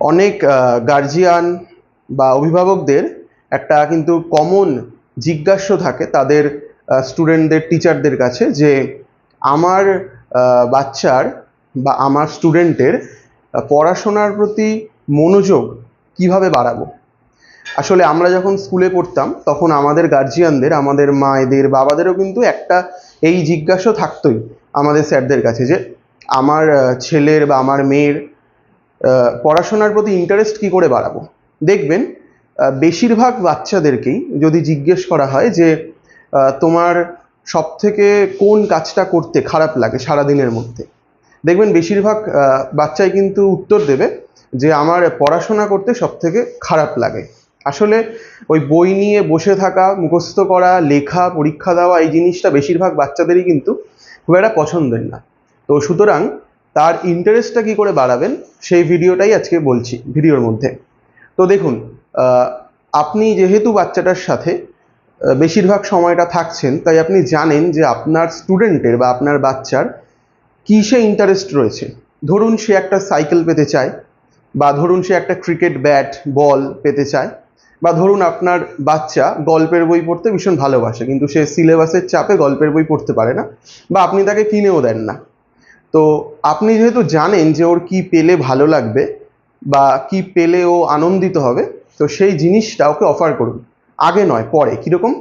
অনেক গার্জিয়ান বা অভিভাবকদের একটা কিন্তু কমন জিজ্ঞাস্য থাকে তাদের স্টুডেন্টদের টিচারদের কাছে যে আমার বাচ্চার বা আমার স্টুডেন্টের পড়াশোনার প্রতি মনোযোগ কীভাবে বাড়াবো? আসলে আমরা যখন স্কুলে পড়তাম, তখন আমাদের গার্জিয়ানদের আমাদের মায়েদের, বাবাদেরও কিন্তু একটা এই জিজ্ঞাসা থাকতোই আমাদের স্যারদের কাছে যে, আমার ছেলের বা আমার মেয়ের পড়াশোনার প্রতি ইন্টারেস্ট কি করে বাড়াবো? দেখবেন বেশিরভাগ বাচ্চাদেরকেই যদি জিজ্ঞেস করা হয় যে তোমার সব থেকে কোন কাজটা করতে খারাপ লাগে সারাদিনের মধ্যে? দেখবেন, বেশিরভাগ বাচ্চাই কিন্তু উত্তর দেবে যে, আমার পড়াশোনা করতে সব থেকে খারাপ লাগে। আসলে ওই বই নিয়ে বসে থাকা, মুখস্থ করা, লেখা, পরীক্ষা দেওয়া, এই জিনিসটা বেশিরভাগ বাচ্চাদেরই কিন্তু খুব একটা পছন্দের না। তো সুতরাং তার ইন্টারেস্টটা কী করে বাড়াবেন, সেই ভিডিওটাই আজকে বলছি, ভিডিওর মধ্যে। তো দেখুন আপনি যেহেতু বাচ্চাটার সাথে বেশিরভাগ সময়টা থাকছেন, তাই আপনি জানেন যে আপনার স্টুডেন্টের বা আপনার বাচ্চার কিসে ইন্টারেস্ট রয়েছে। ধরুন সে একটা সাইকেল পেতে চায়, বা ধরুন সে একটা ক্রিকেট ব্যাট বল পেতে চায়, বা ধরুন আপনার বাচ্চা গল্পের বই পড়তে ভীষণ ভালোবাসে, কিন্তু সে সিলেবাসের চাপে গল্পের বই পড়তে পারে না, বা আপনি তাকে কিনেও দেন না। তো আপনি যেহেতু জানেন যে ওর কি পেলে ভালো লাগবে বা কি পেলে ও আনন্দিত হবে, তো সেই জিনিসটা ওকে অফার করুন। আগে নয়, পরে। কীরকম?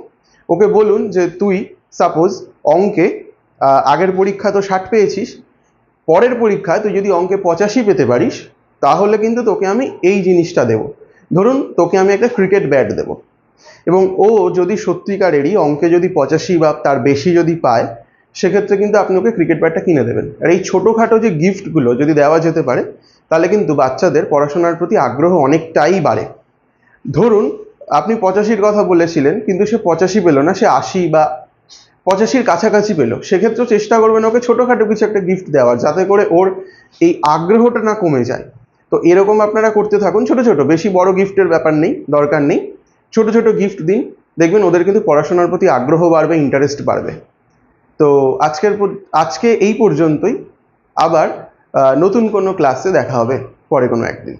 ওকে বলুন যে তুই সাপোজ অঙ্কে আগের পরীক্ষা তো ষাট পেয়েছিস, পরের পরীক্ষায় তুই যদি অঙ্কে পঁচাশি পেতে পারিস, তাহলে কিন্তু তোকে আমি এই জিনিসটা দেবো। ধরুন, তোকে আমি একটা ক্রিকেট ব্যাট দেবো। এবং ও যদি সত্যিকারেরই অঙ্কে যদি পঁচাশি বা তার বেশি যদি পায় সেক্ষেত্রে কিন্তু আপনি ওকে ক্রিকেট ব্যাটটা কিনে দেবেন। আর এই ছোটোখাটো যে গিফটগুলো যদি দেওয়া যেতে পারে, তাহলে কিন্তু বাচ্চাদের পড়াশোনার প্রতি আগ্রহ অনেকটাই বাড়ে। ধরুন, আপনি পঁচাশির কথা বলেছিলেন, কিন্তু সে পঁচাশি পেল না, সে আশি বা পঁচাশির কাছাকাছি পেল। সেক্ষেত্রে চেষ্টা করবেন ওকে ছোটোখাটো কিছু একটা গিফট দেওয়ার, যাতে করে ওর এই আগ্রহটা না কমে যায়। তো এরকম আপনারা করতে থাকুন, ছোট ছোট, বেশি বড় গিফটের ব্যাপার নেই, দরকার নেই। ছোট ছোট গিফট দিন, দেখবেন ওদের কিন্তু পড়াশোনার প্রতি আগ্রহ বাড়বে ইন্টারেস্ট বাড়বে। তো আজকের আজকে এই পর্যন্তই। আবার নতুন কোনো ক্লাসে দেখা হবে পরে কোনো একদিন।